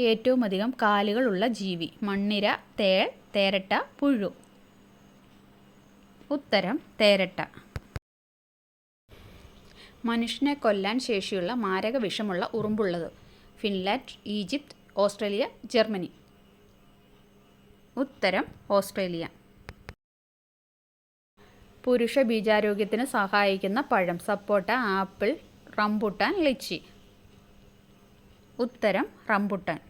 ഏറ്റവും അധികം കാലുകളുള്ള ജീവി. മണ്ണിര തേൾ തേരട്ട പുഴു. ഉത്തരം തേരട്ട. മനുഷ്യനെ കൊല്ലാൻ ശേഷിയുള്ള മാരക വിഷമുള്ള ഉറുമ്പുള്ളത് ഫിൻലാൻഡ് ഈജിപ്ത് ഓസ്ട്രേലിയ ജർമ്മനി. ഉത്തരം ഓസ്ട്രേലിയ. പുരുഷ ബീജാരോഗ്യത്തിന് സഹായിക്കുന്ന പഴം സപ്പോട്ട ആപ്പിൾ റംബുട്ടാൻ ലിച്ചി. ഉത്തരം റംബുട്ടാൻ.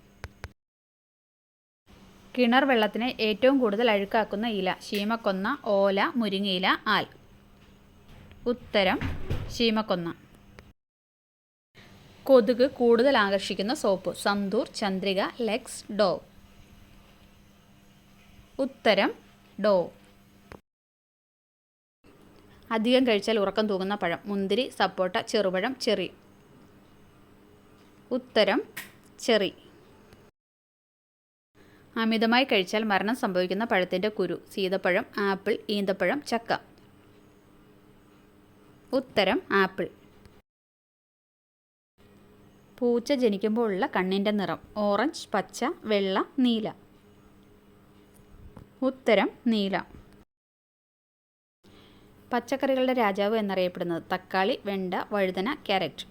കിണർ വെള്ളത്തിന് ഏറ്റവും കൂടുതൽ അഴുക്കാക്കുന്ന ഇല ശീമക്കൊന്ന ഓല മുരിങ്ങയില ആൽ. ഉത്തരം ശീമക്കൊന്ന. കൊതുക് കൂടുതൽ ആകർഷിക്കുന്ന സോപ്പ് സന്തൂർ ചന്ദ്രിക ലെക്സ് ഡോ. ഉത്തരം ഡോ. അധികം കഴിച്ചാൽ ഉറക്കം തൂങ്ങുന്ന പഴം മുന്തിരി സപ്പോട്ട ചെറുപഴം ചെറി. ഉത്തരം ചെറി. അമിതമായി കഴിച്ചാൽ മരണം സംഭവിക്കുന്ന പഴത്തിന്റെ കുരു സീതപ്പഴം ആപ്പിൾ ഈന്തപ്പഴം ചക്ക. ഉത്തരം ആപ്പിൾ. പൂച്ച ജനിക്കുമ്പോൾ ഉള്ള കണ്ണിന്റെ നിറം ഓറഞ്ച് പച്ച വെള്ള നീല. ഉത്തരം നീല. പച്ചക്കറികളുടെ രാജാവ് എന്നറിയപ്പെടുന്നത് തക്കാളി വെണ്ട വഴുതന ക്യാരറ്റ്.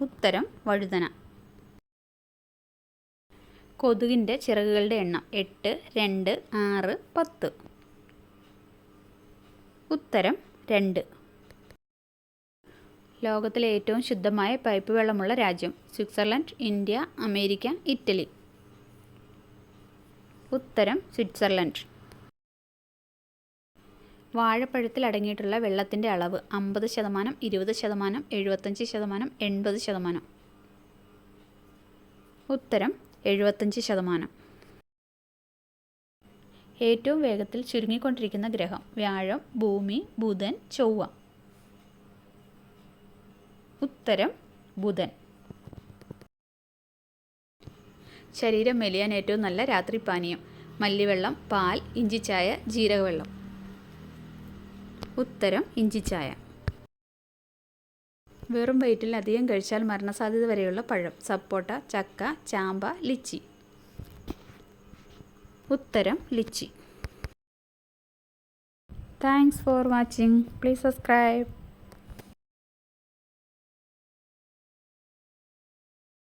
ഉത്തരം വഴുതന. കൊതുകിന്റെ ചിറകുകളുടെ എണ്ണം എട്ട് രണ്ട് ആറ് പത്ത്. ഉത്തരം രണ്ട്. ലോകത്തിലെ ഏറ്റവും ശുദ്ധമായ പൈപ്പ് വെള്ളമുള്ള രാജ്യം സ്വിറ്റ്സർലൻഡ് ഇന്ത്യ അമേരിക്ക ഇറ്റലി. ഉത്തരം സ്വിറ്റ്സർലൻഡ്. വാഴപ്പഴത്തിൽ അടങ്ങിയിട്ടുള്ള വെള്ളത്തിന്റെ അളവ് അമ്പത് ശതമാനം ഇരുപത് ശതമാനം എഴുപത്തഞ്ച് ശതമാനം എൺപത് ശതമാനം. ഉത്തരം എഴുപത്തഞ്ച് ശതമാനം. ഏറ്റവും വേഗത്തിൽ ചുരുങ്ങിക്കൊണ്ടിരിക്കുന്ന ഗ്രഹം വ്യാഴം ഭൂമി ബുധൻ ചൊവ്വ. ഉത്തരം ബുധൻ. ശരീരം മെലിയാൻ ഏറ്റവും നല്ല രാത്രി പാനീയം. മല്ലിവെള്ളം പാൽ ഇഞ്ചിച്ചായ ജീരകവെള്ളം. ഉത്തരം ഇഞ്ചിച്ചായ. വെറും വയറ്റിൽ അധികം കഴിച്ചാൽ മരണസാധ്യത വരെയുള്ള പഴം സപ്പോട്ട ചക്ക ചാമ്പ ലിച്ചി. ഉത്തരം lychee. Thanks for watching please subscribe